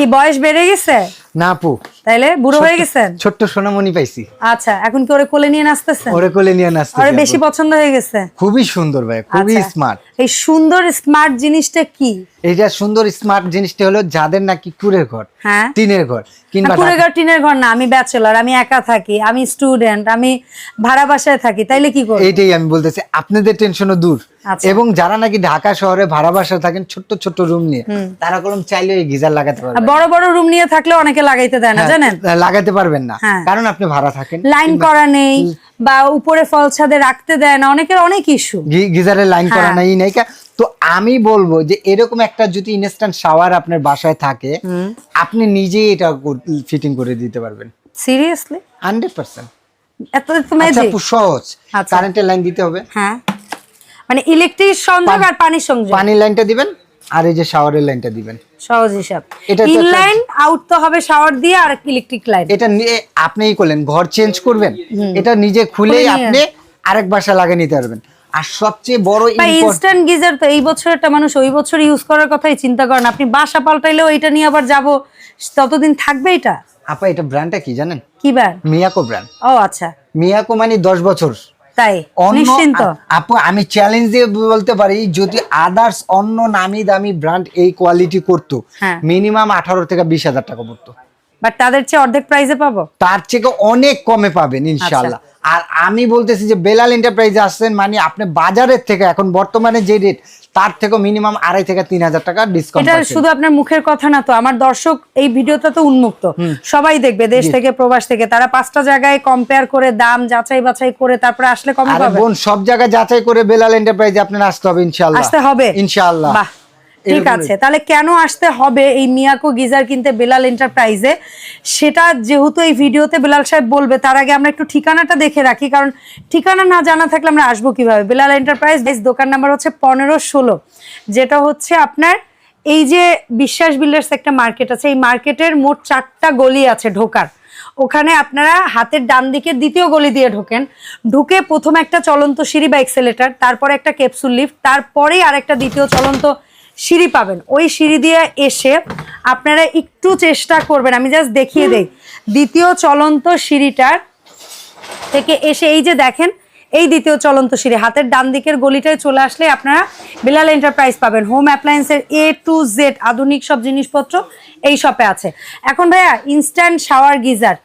কি বয়স বেড়ে গেছে? না আপু। তাইলে বুড়ো হয়ে গেছেন? ছোট্ট সোনামণি পাইছি। আচ্ছা এখন কি ওরে কোলে নিয়ে নাচতেছেন? ওরে কোলে নিয়ে নাচতে ওরে বেশি পছন্দ হয়ে গেছে? খুবই সুন্দর ভাই খুবই আচ্ছা। স্মার্ট এই সুন্দর স্মার্ট জিনিসটা কি? এইটা সুন্দর স্মার্ট জিনিসটা হলো যাদের নাকি কুড়ের ঘর হ্যাঁ। টিনের ঘর কিংবা কুড়ে ঘর টিনের ঘর না আমি ব্যাচেলর আমি একা থাকি আমি স্টুডেন্ট আমি ভাড়া বাসায় থাকি তাইলে কি করব? এইটাই আমি বলতেছি আপনাদের টেনশনও দূর। আচ্ছা। এবং যারা নাকি ঢাকা শহরে ভাড়া বাসা থাকেন ছোট্ট ছোট্ট রুম নিয়ে তারা কলম চাইলে এই গিজার লাগাতে পারবেন বড় বড় রুম নিয়ে থাকলে অনেকে লাগাইতে দেয় না জানেন? হ্যাঁ, লাগাতে পারবেন না। হ্যাঁ। কারণ আপনি ভাড়া থাকেন। লাইন করা নেই বা উপরে ফল ছাদে রাখতে দেয় না অনেকের অনেক ইস্যু গিজারের লাইন করা হ্যাঁ। নাই নাই তো আমি বলব যে এরকম একটা যদি ইনস্ট্যান্ট শাওয়ার আপনার বাসায় থাকে আপনি নিজেই এটা ফিটিং করে দিতে পারবেন। সিরিয়াসলি হান্ড্রেড পার্সেন্ট এত তো ম্যাজিক সহজ। আচ্ছা। কারেন্টের লাইন দিতে হবে। হ্যাঁ। মানে ইলেকট্রিক সংযোগ আর পানির সংযোগ পানির লাইনটা দিবেন আর এই যে শাওয়ারের লাইনটা দিবেন। সহজ হিসাব। এটা তো ইন লাইন আউট তো হবে শাওয়ার দিয়ে আর ইলেকট্রিক লাইন এটা নিয়ে আপনিই করলেন ঘর চেঞ্জ করবেন। এটা নিজে খুলে আপনি আরেক বাসা লাগিয়ে নিতে পারবেন। আর সবচেয়ে বড় ইনস্ট্যান্ট গিজার তো এই বছর একটা মানুষ ওই বছর ইউজ করার কথাই চিন্তা করেন। আপনি বাসা পাল্টাইলেও এটা নিয়ে আবার যাব। ততদিন থাকবে এটা? আপা এটা ব্র্যান্ডটা কি জানেন? কি বার মিয়াকো ব্র্যান্ড ও আচ্ছা। মিয়াকো মানে দশ বছর। তাই নিশ্চিন্ত। আপু আমি চ্যালেঞ্জ দিয়ে বলতে পারি যদি আদার্স অন্য নামি দামি ব্র্যান্ড এই কোয়ালিটি করতো হ্যাঁ। মিনিমাম আঠারো থেকে বিশ হাজার টাকা পড়তো। বাট তাদের চেয়ে অর্ধেক প্রাইসে পাবো? তার থেকে অনেক কমে পাবেন ইনশাল্লাহ আর আমি বলতেছি যে বেলাল এন্টারপ্রাইজে আসছেন মানে আপনি বাজারের থেকে এখন বর্তমানে যে রেট তার থেকে মিনিমাম আড়াই থেকে তিন হাজার টাকা ডিসকাউন্ট এটা শুধু আপনার মুখের কথা না তো আমার দর্শক এই ভিডিওটা তো উন্মুক্ত। সবাই দেখবে দেশ থেকে প্রবাস থেকে তারা পাঁচটা জায়গায় কম্পেয়ার করে দাম যাচাই বাছাই করে তারপরে আসলে কমে পাবে। বোন সব জায়গায় যাচাই করে বেলাল এন্টারপ্রাইজে আপনার আসতে হবে ইনশাল্লাহ আসতে হবে। ইনশাআল্লাহ। বাহ। ঠিক আছে তাহলে কেন আসতে হবে এই মিয়াকো গিজার কিনতে বেলাল এন্টারপ্রাইজে সেটা যেহেতু এই ভিডিওতে বেলাল সাহেব বলবে তার আগে আমরা একটু ঠিকানাটা দেখে রাখি কারণ ঠিকানা না জানা থাকলে আমরা আসব কীভাবে? বেলাল এন্টারপ্রাইজ দোকান নাম্বার হচ্ছে পনেরো ষোলো যেটা হচ্ছে আপনার এই যে বিশ্বাস বিল্ডার্স একটা মার্কেট আছে এই মার্কেটের মোট চারটা গলি আছে ঢোকার। ওখানে আপনারা হাতের ডান দিকের দ্বিতীয় গলি দিয়ে ঢোকেন ঢুকে প্রথম একটা চলন্ত সিঁড়ি বা এক্সেলেটার তারপরে একটা ক্যাপসুল লিফট তারপরেই আরেকটা দ্বিতীয় চলন্ত সিঁড়ি পাবেন। ওই সিঁড়ি দিয়ে এসে আপনারা একটু চেষ্টা করবেন। আমি জাস্ট দেখিয়ে দেই। দ্বিতীয় চলন্ত সিঁড়িটার থেকে এসে এই যে দেখেন এই দ্বিতীয় চলন্ত সিঁড়ি। হাতের ডান দিকের গলিটায় চলে আসলে আপনারা বিলাল এন্টারপ্রাইজ পাবেন। হোম অ্যাপ্লায়েন্সের এ টু জেড আধুনিক সব জিনিসপত্র এই শপে আছে। এখন ভাইয়া ইনস্ট্যান্ট শাওয়ার গিজার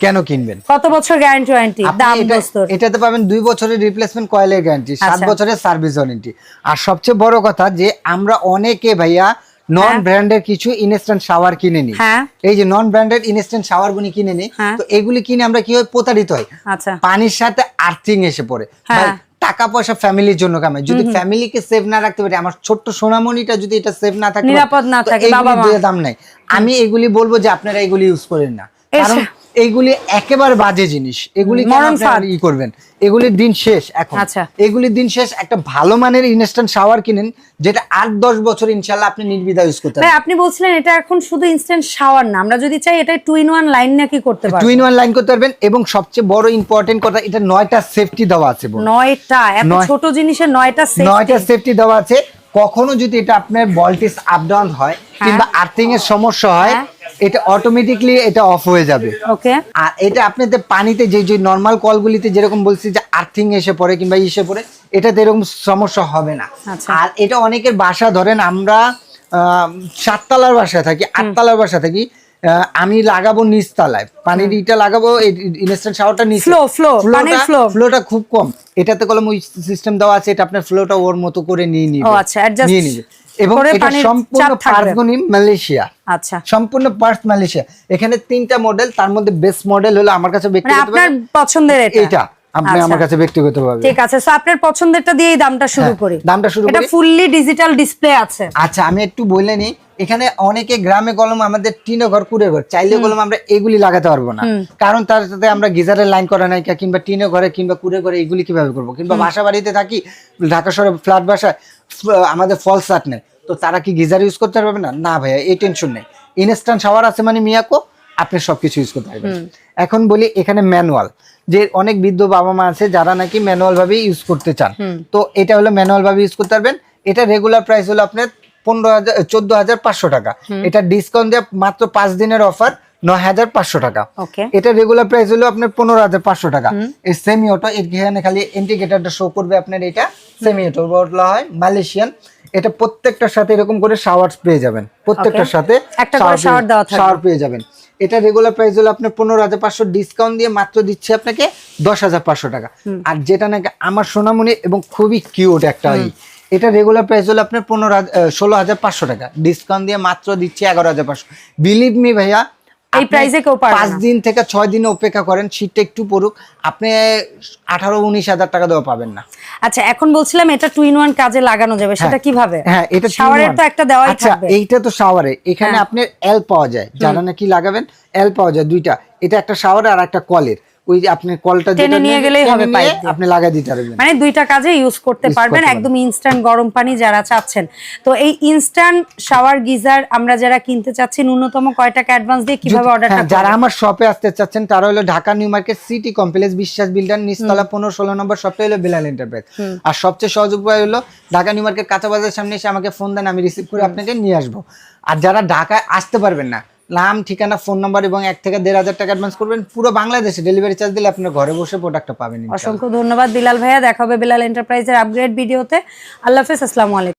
কেন কিনবেন? কত বছর গ্যারান্টি ওয়ারেন্টি দাম এটা- দোস্তর এটাতে পাবেন দুই বছরের রিপ্লেসমেন্ট কয়েলের গ্যারান্টি সাত আচ্ছা। বছরের সার্ভিস ওয়ারেন্টি আর সবচেয়ে বড় কথা যে আমরা অনেকে ভাইয়া নন। ব্র্যান্ডের কিছু ইনস্ট্যান্ট শাওয়ার কিনে নিই। হ্যাঁ। এই যে নন ব্র্যান্ডেড ইনস্ট্যান্ট শাওয়ার গুনি কিনে নিই হ্যাঁ। তো এগুলি কিনে আমরা কি হয় প্রতারিত হয় আচ্ছা। পানির সাথে আর্থিং এসে পড়ে। হ্যাঁ। টাকা পয়সা ফ্যামিলির জন্য কামাই। যদি ফ্যামিলিকে সেভ না রাখতে পারি আমার ছোট্ট সোনামণিটা যদি এটা সেভ না থাকে নিরাপদ না থাকে, বাবা মা। দাম নাই। আমি এগুলি বলব যে আপনারা এগুলি ইউজ করেন না। কারণ এইগুলি একেবারে বাজে জিনিস। এগুলি। ই করবেন? এগুলির দিন শেষ এখন। আচ্ছা। এগুলির দিন শেষ একটা ভালো মানের ইনস্ট্যান্ট শাওয়ার কিনেন যেটা আট দশ বছর ইনশাল্লাহ আপনি নির্বিধা ইউজ করতে আপনি বলছিলেন এটা এখন শুধু ইনস্ট্যান্ট শাওয়ার না। আমরা যদি চাই এটা টু ইন ওয়ান লাইন নাকি করতে টু ইন ওয়ান লাইন করতে পারবেন এবং সবচেয়ে বড় ইম্পর্টেন্ট কথা এটা নয়টা সেফটি দেওয়া আছে নয়টা এত ছোট জিনিসের নয়টা নয়টা সেফটি দেওয়া আছে। কখনো যদি এটা আপনার ভোল্টেজ আপ ডাউন হয় কিংবা আর্থিং এর সমস্যা হয় হ্যাঁ। এটা অটোমেটিকলি এটা অফ হয়ে যাবে। ওকে আর এটা আপনাদের পানিতে যে যে নর্মাল কলগুলিতে যেরকম বলছি যে আর্থিং এসে পড়ে কিংবা ইসে পড়ে এটাতে এরকম সমস্যা হবে না। আচ্ছা। আর এটা অনেকের বাসা ধরেন আমরা সাততলার বাসায় থাকি আটতলার বাসা থাকি আমি লাগাবো নিচতলায়। পানির ইটা লাগাবো ইনস্ট্যান্ট শাওয়ারটা নিচে। Flow, flow, পানির flow। ফ্লোটা খুব কম। এটাতে কলম ওই সিস্টেম দেওয়া আছে এটা আপনার ফ্লোটা ওর মতো করে নিয়ে নিবে। ও আচ্ছা, adjust নিয়ে নিবে। এবং এটা সম্পূর্ণ পার্সগুনি মালয়েশিয়া। আচ্ছা। সম্পূর্ণ পার্টস মালয়েশিয়া। এখানে তিনটা মডেল তার মধ্যে বেস্ট মডেল হলো আমার কাছে মানে ব্যক্তিগত আপনার পছন্দের এটা। এটা আপনি আচ্ছা। আমার কাছে ব্যক্তিগতভাবে। ঠিক আছে সো আপনার পছন্দেরটা দিয়েই দামটা শুরু হ্যাঁ, করি। দামটা শুরু এটা ফুললি ডিজিটাল ডিসপ্লে আছে। আচ্ছা আমি একটু বলে নিই। এখানে অনেকে গ্রামে কলম আমাদের টিনে ঘর কুড়ে ঘর চাইলে কলম আমরা এগুলি লাগাতে পারব না। কারণ তার সাথে আমরা গিজারের লাইন করা নাই কিংবা টিনে ঘরে কিংবা কুড়ে ঘরে এগুলি কীভাবে করব? কিংবা বাসা বাড়িতে থাকি ঢাকা শহরে ফ্ল্যাট বাসায় আমাদের ফল সাট নেই। তো তারা কি গিজার ইউজ করতে পারবে না? না ভাইয়া এই টেনশন নেই। ইনস্ট্যান্ট শাওয়ার আছে মানে মিয়াকো আপনি সবকিছু ইউজ করতে পারবেন। এখন বলি এখানে ম্যানুয়াল যে অনেক বৃদ্ধ বাবা মা আছে যারা নাকি ম্যানুয়াল ভাবে ইউজ করতে চান। তো এটা হলো ম্যানুয়াল ভাবে ইউজ করতে পারবেন। এটা রেগুলার প্রাইস হলো আপনার পনেরো হাজার চোদ্দ হাজার পাঁচশো টাকা। এটা ডিসকাউন্ট দিয়ে মাত্র পাঁচ দিনের অফার নয় হাজার পাঁচশো টাকা। ওকে। এটা রেগুলার প্রাইস হলো আপনার পনেরো হাজার পাঁচশো টাকা। এই সেমি অটো এখানে খালি ইন্ডিকেটারটা শো করবে আপনার এটা। সেমি অটো বলা হয় মালয়েশিয়ান এটা প্রত্যেকটার সাথে এরকম করে শাওয়ার পেয়ে যাবেন। প্রত্যেকটার সাথে। শাওয়ার পেয়ে যাবেন। এটা রেগুলার প্রাইস হলো আপনার পনেরো হাজার পাঁচশো। ডিসকাউন্ট দিয়ে মাত্র দিচ্ছে আপনাকে দশ হাজার পাঁচশো টাকা। আর যেটা নাকি আমার সোনামণি এবং খুবই কিউট একটা এটা রেগুলার প্রাইস হলো আপনার পনেরো ষোলো হাজার পাঁচশো টাকা। ডিসকাউন্ট দিয়ে মাত্র দিচ্ছে এগারো হাজার পাঁচশো। বিলিভ মি ভাইয়া এই প্রাইসে কেউ পারবে পাঁচ। দিন থেকে ছয় দিন অপেক্ষা করেন শীতটা একটু পড়ুক আপনি আঠারো উনিশ হাজার টাকা দেওয়া পাবেন না। আচ্ছা এখন বলছিলাম এটা টু ইন ওয়ান কাজে লাগানো যাবে সেটা কীভাবে? হ্যাঁ এটা শাওয়ারে তো একটা দেওয়াই আচ্ছা এইটা তো শাওয়ারে এখানে আপনি আপনার এল পাওয়া যায় যারা নাকি লাগাবেন এল পাওয়া যায় দুইটা। এটা একটা শাওয়ার আর একটা কলের। ওই যে আপনি কলটা টেনে নিয়ে গেলেই হবে পাইপ আপনি লাগাই দিতে পারবেন। মানে দুইটা কাজে ইউজ করতে পারবেন একদম ইনস্ট্যান্ট গরম পানি যারা চাচ্ছেন। তো এই ইনস্ট্যান্ট শাওয়ার গিজার আমরা যারা কিনতে চাচ্ছি ন্যূনতম কয় টাকা অ্যাডভান্স দিয়ে কীভাবে অর্ডারটা হ্যাঁ, যারা আমার শপে আসতে চাচ্ছেন তারা হলো Dhaka new market city complex Biswas builder নিচতলা পনেরো ষোলো নম্বর শপটা হলো বিলাল এন্টারপ্রাইজ আর সবচেয়ে সহজ উপায় হলো ঢাকা নিউ মার্কেট কাঁচা বাজারের সামনে এসে আমাকে ফোন দেন আমি রিসিভ করে আপনাকে নিয়ে আসব। আর যারা ঢাকায় আসতে পারবেন না নাম, ঠিকানা ফোন নাম্বার এবং এক থেকে দেড় হাজার টাকা অ্যাডভান্স করবেন। পুরো বাংলাদেশে ডেলিভারি চার্জ দিলে আপনার ঘরে বসে প্রোডাক্টটা পাবেন অসংখ্য ধন্যবাদ বিলাল ভাইয়া। দেখা হবে বিলাল এন্টারপ্রাইজের আপগ্রেড ভিডিওতে। আল্লাহ হাফেজ, আসসালামু আলাইকুম।